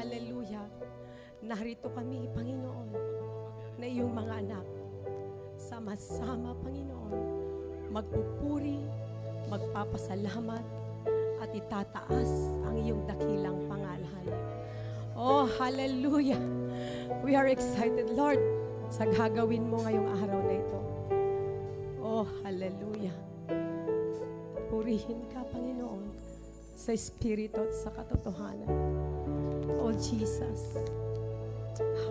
Hallelujah. Narito kami, Panginoon, na iyong mga anak. Sama-sama, Panginoon, magpupuri, magpapasalamat, at itataas ang iyong dakilang pangalan. Oh, hallelujah! We are excited, Lord, sa gagawin mo ngayong araw na ito. Oh, hallelujah! Purihin ka, Panginoon, sa Espiritu at sa katotohanan. Jesus.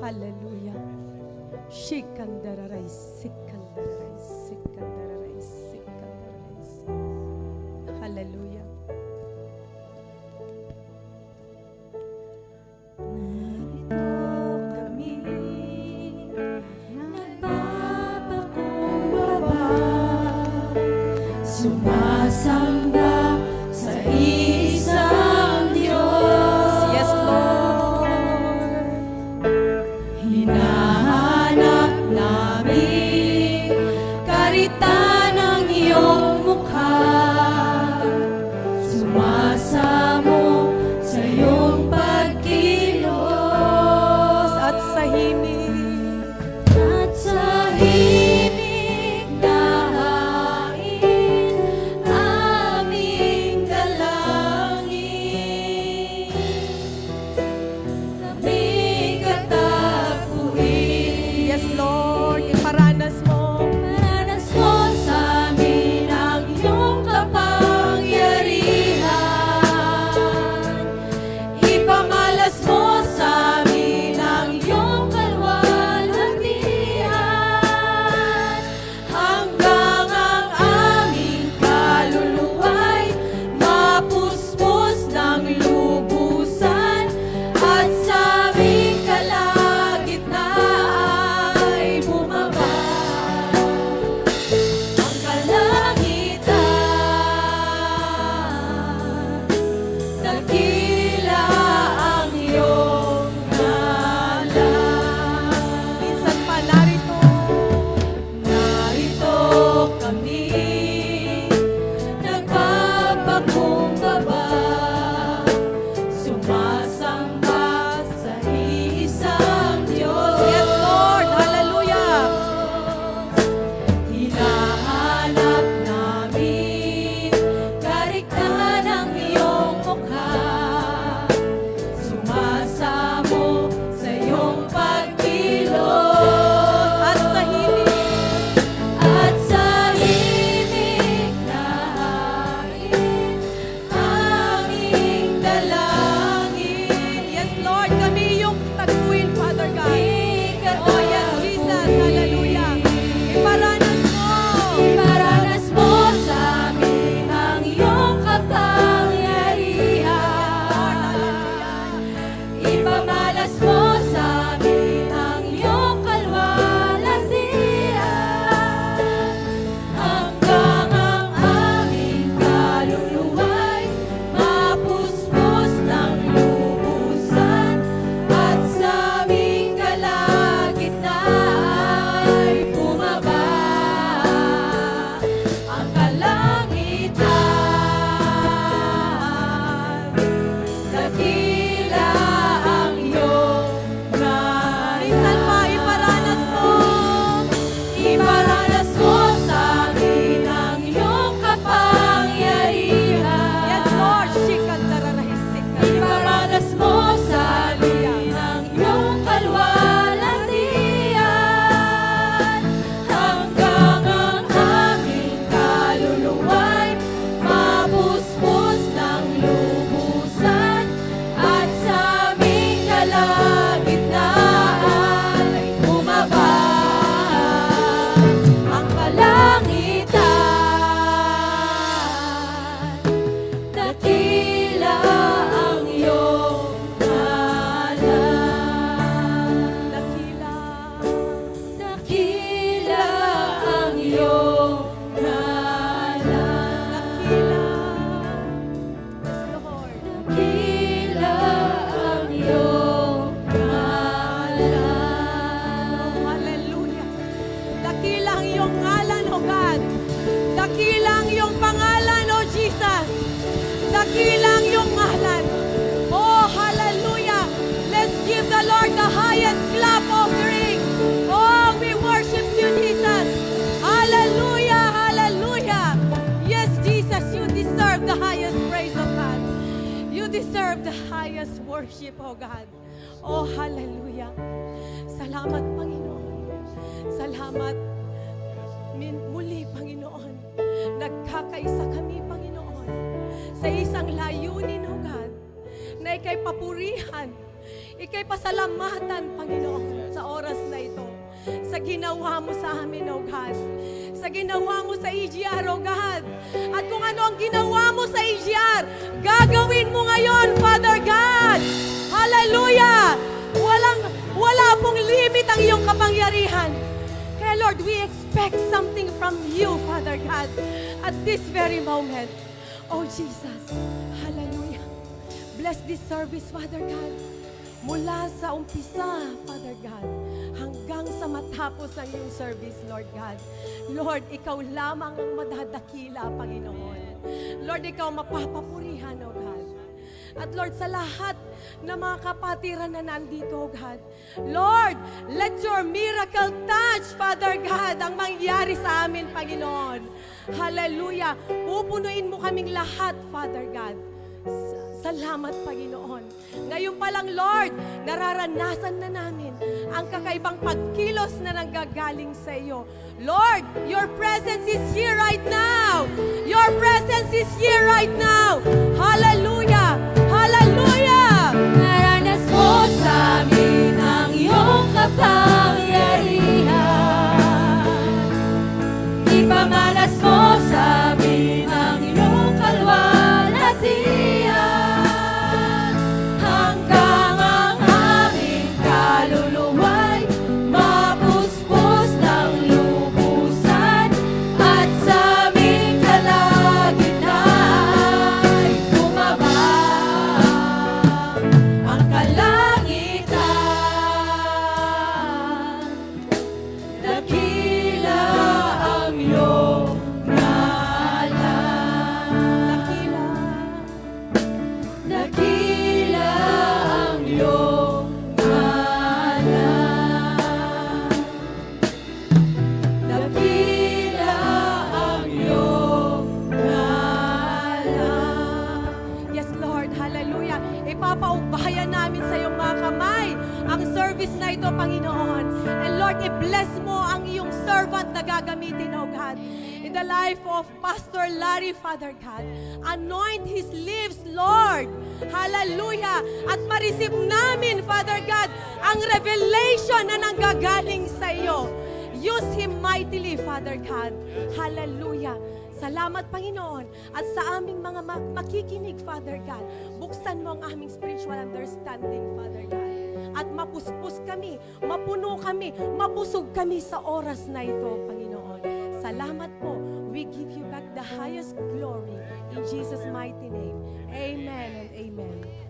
Hallelujah. Shikandararai, Sikandararai, Sikandararai, Sikandararai. Hallelujah. The highest worship, oh God. Oh, hallelujah. Salamat, Panginoon. Salamat. Muli, Panginoon. Nagkakaisa kami, Panginoon. Sa isang layunin, oh God, na ikay papurihan, ikay pasalamatan, Panginoon, sa oras na ito. Sa ginawa mo sa amin, oh God. Sa ginawa mo sa EGR, oh God. At kung ano ang ginawa mo sa EGR, gagawin mo ngayon, Father God. Hallelujah! Walang, wala pong limit ang iyong kapangyarihan. Kaya Lord, we expect something from you, Father God, at this very moment. Oh Jesus, hallelujah. Bless this service, Father God. Mula sa umpisa, Father God, hanggang sa matapos ang iyong service, Lord God. Lord, ikaw lamang ang madadakila, Panginoon. Lord, ikaw mapapapurihan, oh God. At Lord, sa lahat ng mga kapatiran na nandito, oh God. Lord, let your miracle touch, Father God, ang mangyari sa amin, Panginoon. Hallelujah. Pupunuin mo kaming lahat, Father God. Salamat, Panginoon. Ngayon pa lang, Lord, nararanasan na namin ang kakaibang pagkilos na nanggagaling sa iyo. Lord, your presence is here right now. Your presence is here right now. Hallelujah! Hallelujah! Naranas mo sa amin ang iyong kapangyarihan Ipamalas mo Ipapaubaya namin sa iyong mga kamay ang service na ito, Panginoon. And Lord, i-bless mo ang iyong servant na gagamitin, oh God. In the life of Pastor Larry, Father God. Anoint his lips, Lord. Hallelujah. At ma-receive namin, Father God, ang revelation na nanggagaling sa iyo. Use him mightily, Father God. Hallelujah. Salamat, Panginoon. At sa aming mga ma- makikinig, Father God, buksan mo ang aming spiritual understanding, Father God. At mapuspos kami, mapuno kami, mabusog kami sa oras na ito, Panginoon. Salamat po. We give you back the highest glory in Jesus' mighty name. Amen and amen.